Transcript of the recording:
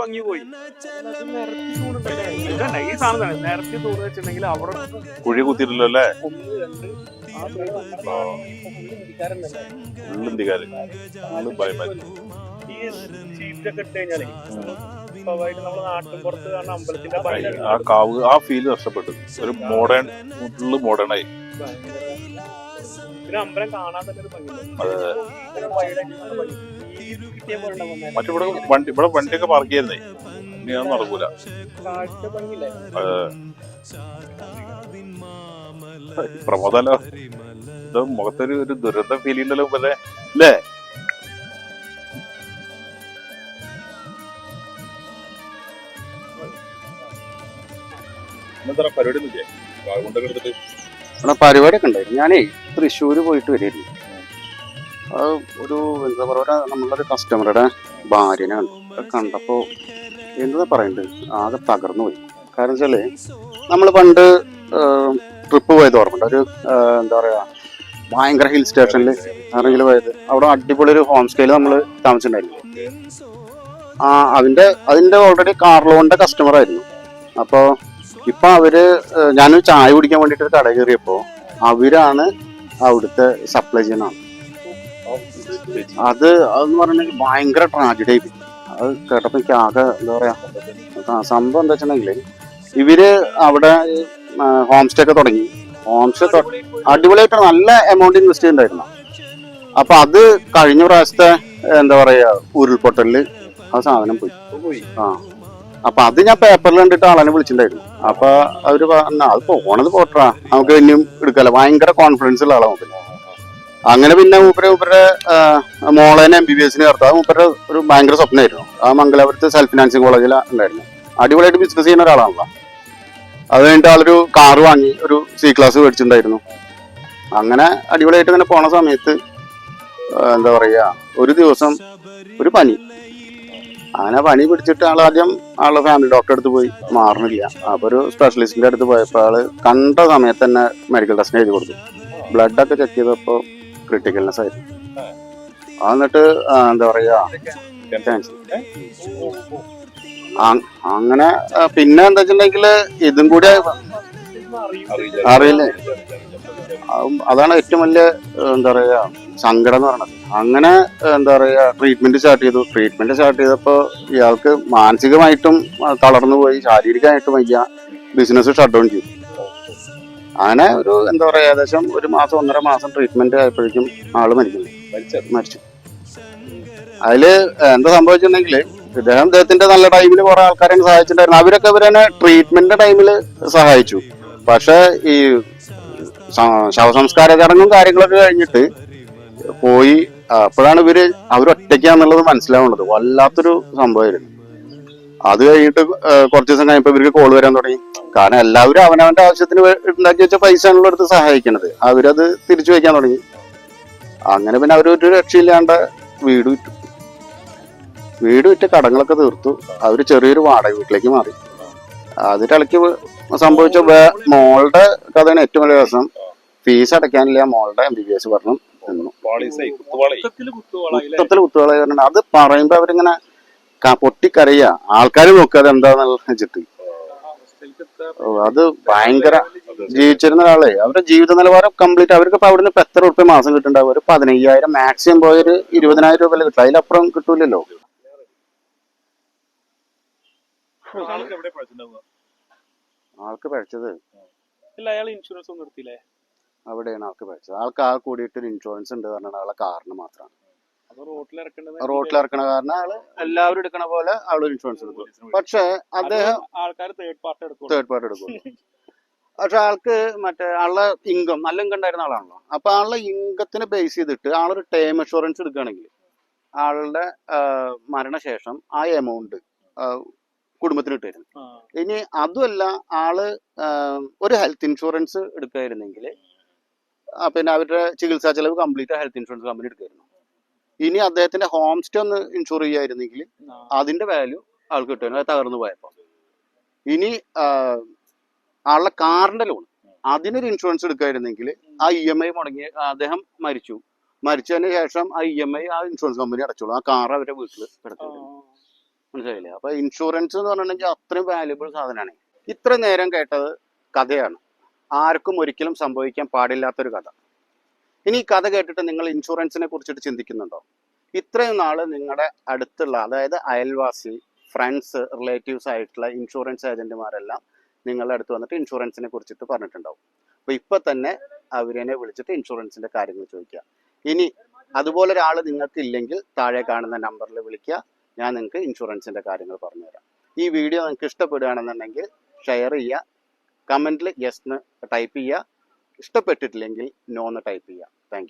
ഭംഗി പോയി. ഈ സാധനം തന്നെ. നിരത്തി തൂണ് വെച്ചിട്ടുണ്ടെങ്കിൽ അവിടെ കുഴി കുത്തിയിട്ടില്ലല്ലോ? അല്ലേ ഇന്ത്യക്കാര് ഫുള്ള് ഭയമായി ഈ ഷീറ്റൊക്കെ ഇട്ട് കഴിഞ്ഞാലേ സ്വാഭാവികമായിട്ട് നമ്മുടെ നാട്ടിൻ പുറത്ത് കാണുന്ന അമ്പലത്തിന്റെ ഭംഗി ആ കാവ് ആ ഫീൽ നഷ്ടപ്പെട്ടു. ഒരു മോഡേൺ ഫുള്ള് മോഡേൺ ആയി. പിന്നെ അമ്പലം കാണാൻ തന്നെ ഒരു ഭംഗി. മറ്റിവിടെ വണ്ടി ഇവിടെ വണ്ടിയൊക്കെ പാർക്ക് ചെയ്യുന്നേ ഇനി അത് നടക്കൂല. കാഴ്ച ഭംഗിയില്ലേ? പ്രമോദല്ലോ ഇത് മുഖത്തൊരു ഒരു ദുരന്തം ഫീൽ ഉണ്ടല്ലോ പോലെ അല്ലേ? എന്താ പരിപാടി ഒക്കെ ഉണ്ടായിരുന്നു. ഞാനേ തൃശ്ശൂര് പോയിട്ട് വരികയായിരുന്നു. അത് ഒരു എന്താ പറയുക നമ്മളൊരു കസ്റ്റമറുടെ ഭാര്യനെ കണ്ടു. കണ്ടപ്പോൾ എന്താ പറയണ്ടത് ആകെ തകർന്നു പോയി. കാരണം വെച്ചാൽ നമ്മൾ പണ്ട് ട്രിപ്പ് പോയത് ഓർമ്മയുണ്ട്? ഒരു എന്താ പറയുക ഭയങ്കര ഹിൽ സ്റ്റേഷനിൽ ആരെങ്കിലും പോയത്. അവിടെ അടിപൊളി ഒരു ഹോം സ്റ്റേയിൽ നമ്മൾ താമസിച്ചിട്ടുണ്ടായിരുന്നു. ആ അതിന്റെ അതിന്റെ ഓൾറെഡി കാർ ലോണിന്റെ കസ്റ്റമർ ആയിരുന്നു. അപ്പോൾ ഇപ്പൊ അവർ ഞാനൊരു ചായ കുടിക്കാൻ വേണ്ടിട്ട് കട കയറിയപ്പോ അവരാണ് അവിടുത്തെ സപ്ലൈ ചെയ്യുന്ന ആൾ. അത് അതെന്ന് പറഞ്ഞിട്ടുണ്ടെങ്കിൽ ഭയങ്കര ട്രാജഡി ആയി. അത് കേട്ടപ്പോ എനിക്ക് ആകെ എന്താ പറയാ സംഭവം എന്താ വെച്ചിട്ടുണ്ടെങ്കിൽ ഇവർ അവിടെ ഹോം സ്റ്റേ ഒക്കെ തുടങ്ങി ഹോം സ്റ്റേ അടിപൊളിയായിട്ട് നല്ല എമൗണ്ട് ഇൻവെസ്റ്റ് ചെയ്തിട്ടുണ്ടായിരുന്നു അപ്പൊ അത് കഴിഞ്ഞ പ്രാവശ്യത്തെ എന്താ പറയാ ഉരുൾപൊട്ടലിൽ ആ സാധനം പോയി ആ അപ്പൊ അത് ഞാൻ പേപ്പറിൽ കണ്ടിട്ട് ആളെ വിളിച്ചിട്ടുണ്ടായിരുന്നു. അപ്പൊ അവർ പറഞ്ഞ അത് പോണത് പോട്ടാ നമുക്ക് ഇനിയും എടുക്കല്ല ഭയങ്കര കോൺഫിഡൻസ് ഉള്ള ആളാ മൂപ്പര്. അങ്ങനെ പിന്നെ മൂപ്പര് മൂപ്പരുടെ മോളെ എം ബി ബി എസിന് ചേർത്ത്. അത് മൂപ്പരുടെ ഒരു ഭയങ്കര സ്വപ്നമായിരുന്നു. ആ മംഗലാപുരത്ത് സെൽഫ് ഫിനാൻസിങ് കോളേജിൽ ഉണ്ടായിരുന്നു. അടിപൊളിയായിട്ട് ബിസിനസ് ചെയ്യുന്ന ഒരാളാണല്ലോ. അത് കഴിഞ്ഞിട്ട് ആളൊരു കാറ് വാങ്ങി ഒരു സി ക്ലാസ് മേടിച്ചിട്ടുണ്ടായിരുന്നു. അങ്ങനെ അടിപൊളിയായിട്ട് ഇങ്ങനെ പോണ സമയത്ത് എന്താ പറയാ ഒരു ദിവസം ഒരു പനി. അങ്ങനെ പനി പിടിച്ചിട്ട് ആൾ ആദ്യം ആളുടെ ഫാമിലി ഡോക്ടറെ അടുത്ത് പോയി. മാറണില്ല. അപ്പൊ ഒരു സ്പെഷ്യലിസ്റ്റിന്റെ അടുത്ത് പോയപ്പോൾ ആൾ കണ്ട സമയത്ത് തന്നെ മെഡിക്കൽ ടെസ്റ്റിന് എഴുതി കൊടുത്തു. ബ്ലഡ് ഒക്കെ ചെക്ക് ചെയ്തപ്പോൾ ക്രിട്ടിക്കൽനെസ് ആയിരുന്നു. എന്നിട്ട് എന്താ പറയാ അങ്ങനെ പിന്നെ എന്താ വെച്ചിട്ടുണ്ടെങ്കിൽ ഇതും കൂടി അറിയില്ലേ. അതാണ് ഏറ്റവും വലിയ എന്താ പറയുക സങ്കടം എന്ന് പറയുന്നത്. അങ്ങനെ എന്താ പറയുക ട്രീറ്റ്മെന്റ് സ്റ്റാർട്ട് ചെയ്തു. ട്രീറ്റ്മെന്റ് സ്റ്റാർട്ട് ചെയ്തപ്പോൾ ഇയാൾക്ക് മാനസികമായിട്ടും തളർന്നു പോയി ശാരീരികമായിട്ടും വയ്യ. ബിസിനസ് ഷട്ട് ഡൗൺ ചെയ്തു. അങ്ങനെ ഒരു എന്താ പറയുക ഏകദേശം ഒരു മാസം ഒന്നര മാസം ട്രീറ്റ്മെന്റ് ആയപ്പോഴേക്കും ആൾ മരിക്കുന്നു. മരിച്ചു. അതിൽ എന്താ സംഭവിച്ചിട്ടുണ്ടെങ്കിൽ ഇദ്ദേഹം ഇദ്ദേഹത്തിന്റെ നല്ല ടൈമിൽ കുറെ ആൾക്കാരെ സഹായിച്ചിട്ടുണ്ടായിരുന്നു. അവരൊക്കെ ഇവരെന്നെ ട്രീറ്റ്മെന്റ് ടൈമിൽ സഹായിച്ചു. പക്ഷെ ഈ ശവസംസ്കാര ചടങ്ങും കാര്യങ്ങളൊക്കെ കഴിഞ്ഞിട്ട് പോയി. അപ്പോഴാണ് ഇവർ അവരൊറ്റയ്ക്കാന്നുള്ളത് മനസ്സിലാവുന്നത്. വല്ലാത്തൊരു സംഭവമായിരുന്നു. അത് കഴിഞ്ഞിട്ട് കുറച്ച് ദിവസം കഴിഞ്ഞപ്പോ ഇവർക്ക് കോൾ വരാൻ തുടങ്ങി. കാരണം എല്ലാവരും അവനവന്റെ ആവശ്യത്തിന് ഉണ്ടാക്കി വെച്ച പൈസ ആണല്ലോ എടുത്ത് സഹായിക്കണത്. അവരത് തിരിച്ചു വയ്ക്കാൻ തുടങ്ങി. അങ്ങനെ പിന്നെ അവരൊരു രക്ഷയില്ലാണ്ട് വീട് വിറ്റു വീട് വിറ്റ് കടങ്ങളൊക്കെ തീർത്തു. അവർ ചെറിയൊരു വാടക വീട്ടിലേക്ക് മാറി. അതിന്റെ ഇടയ്ക്ക് സംഭവിച്ച മോളുടെ കഥയാണ് ഏറ്റവും വലിയ രസം. ഫീസ് അടയ്ക്കാനില്ല. മോളുടെ എം ബി ബി എസ് പറഞ്ഞു. മൊത്തത്തിൽ പറഞ്ഞിട്ട് അത് പറയുമ്പോ അവരിങ്ങനെ പൊട്ടിക്കറിയ പൊട്ടിക്കരയ. ആൾക്കാർ നോക്കാതെ അത് എന്താന്നുള്ള വെച്ചിട്ട് അത് ഭയങ്കര ജീവിച്ചിരുന്ന ഒരാളെ. അവരുടെ ജീവിത നിലവാരം കംപ്ലീറ്റ് അവർക്ക് ഇപ്പൊ അവിടുന്ന് ഇപ്പൊ എത്ര ഉറുപ്പ്യ മാസം കിട്ടുണ്ടാവും ഒരു പതിനയ്യായിരം മാക്സിമം പോയൊരു ഇരുപതിനായിരം രൂപ കിട്ടും. അതിലപ്പുറം കിട്ടൂലല്ലോ. ആൾക്ക് പഴച്ചത് ഇല്ല അയാൾ ഇൻഷുറൻസ് ഒന്നും എടുത്തില്ലേ? അവിടെയാണ് ആൾക്ക് പഠിച്ചത്. ആൾക്ക് ആൾ കൂടിയിട്ട് ഒരു ഇൻഷുറൻസ് ഉണ്ട് പറഞ്ഞാൽ ആളെ കാറിന് മാത്രമാണ്. റോട്ടിൽ ഇറക്കണ കാരണം ആൾ എല്ലാവരും എടുക്കണ പോലെ ആൾ ഇൻഷുറൻസ് എടുക്കും. പക്ഷെ അദ്ദേഹം ആൾക്കാർ തേർഡ് പാർട്ടി എടുക്കും. തേർഡ് പാർട്ടി എടുക്കും. പക്ഷെ ആൾക്ക് മറ്റേ ആളുടെ ഇൻകം നല്ല ഇൻകം ഉണ്ടായിരുന്ന ആളാണല്ലോ. അപ്പൊ ആളുടെ ഇൻകത്തിനെ ബേസ് ചെയ്തിട്ട് ആളൊരു ടേം ഇൻഷുറൻസ് എടുക്കുകയാണെങ്കിൽ ആളുടെ മരണശേഷം ആ എമൗണ്ട് കുടുംബത്തിന് കിട്ടുമായിരുന്നു. ഇനി അതുമല്ല ആൾ ഒരു ഹെൽത്ത് ഇൻഷുറൻസ് എടുക്കുകയായിരുന്നെങ്കിൽ പിന്നെ അവരുടെ ചികിത്സാ ചെലവ് കംപ്ലീറ്റ് ഹെൽത്ത് ഇൻഷുറൻസ് കമ്പനി എടുക്കുമായിരുന്നു ഇനി അദ്ദേഹത്തിന്റെ ഹോം സ്റ്റേ ഒന്ന് ഇൻഷുർ ചെയ്യായിരുന്നെങ്കിൽ അതിന്റെ വാല്യൂ ആൾക്ക് കിട്ടുമായിരുന്നു. അത് തകർന്നു പോയപ്പോ. ഇനി ആളുടെ കാറിന്റെ ലോൺ അതിനൊരു ഇൻഷുറൻസ് എടുക്കായിരുന്നെങ്കിൽ ആ ഇ എം ഐ മുടങ്ങി അദ്ദേഹം മരിച്ചു. മരിച്ചതിന് ശേഷം ആ ഇ എം ഐ ആ ഇൻഷുറൻസ് കമ്പനി അടച്ചോളൂ. ആ കാർ അവരുടെ വീട്ടിൽ കിടക്കുന്നു കിടക്കും മനസ്സിലായില്ലേ? അപ്പൊ ഇൻഷുറൻസ് എന്ന് പറഞ്ഞിട്ടുണ്ടെങ്കിൽ അത്രയും വാല്യുബിൾ സാധനമാണ്. ഇത്ര നേരം കേട്ടത് കഥയാണ്. ആർക്കും ഒരിക്കലും സംഭവിക്കാൻ പാടില്ലാത്തൊരു കഥ. ഇനി ഈ കഥ കേട്ടിട്ട് നിങ്ങൾ ഇൻഷുറൻസിനെ കുറിച്ചിട്ട് ചിന്തിക്കുന്നുണ്ടോ? ഇത്രയും നാൾ നിങ്ങളുടെ അടുത്തുള്ള അതായത് അയൽവാസി ഫ്രണ്ട്സ് റിലേറ്റീവ്സ് ആയിട്ടുള്ള ഇൻഷുറൻസ് ഏജന്റുമാരെല്ലാം നിങ്ങളുടെ അടുത്ത് വന്നിട്ട് ഇൻഷുറൻസിനെ കുറിച്ചിട്ട് പറഞ്ഞിട്ടുണ്ടാവും. അപ്പൊ ഇപ്പൊ തന്നെ അവരെ വിളിച്ചിട്ട് ഇൻഷുറൻസിന്റെ കാര്യങ്ങൾ ചോദിക്കുക. ഇനി അതുപോലെ ഒരാൾ നിങ്ങൾക്ക് ഇല്ലെങ്കിൽ താഴെ കാണുന്ന നമ്പറിൽ വിളിക്കുക. ഞാൻ നിങ്ങൾക്ക് ഇൻഷുറൻസിന്റെ കാര്യങ്ങൾ പറഞ്ഞുതരാം. ഈ വീഡിയോ നിങ്ങൾക്ക് ഇഷ്ടപ്പെടുകയാണെന്നുണ്ടെങ്കിൽ ഷെയർ ചെയ്യുക. കമന്റിൽ യെസ് എന്ന് ടൈപ്പ് ചെയ്യുക. ഇഷ്ടപ്പെട്ടിട്ടില്ലെങ്കിൽ നോ എന്ന് ടൈപ്പ് ചെയ്യുക. താങ്ക്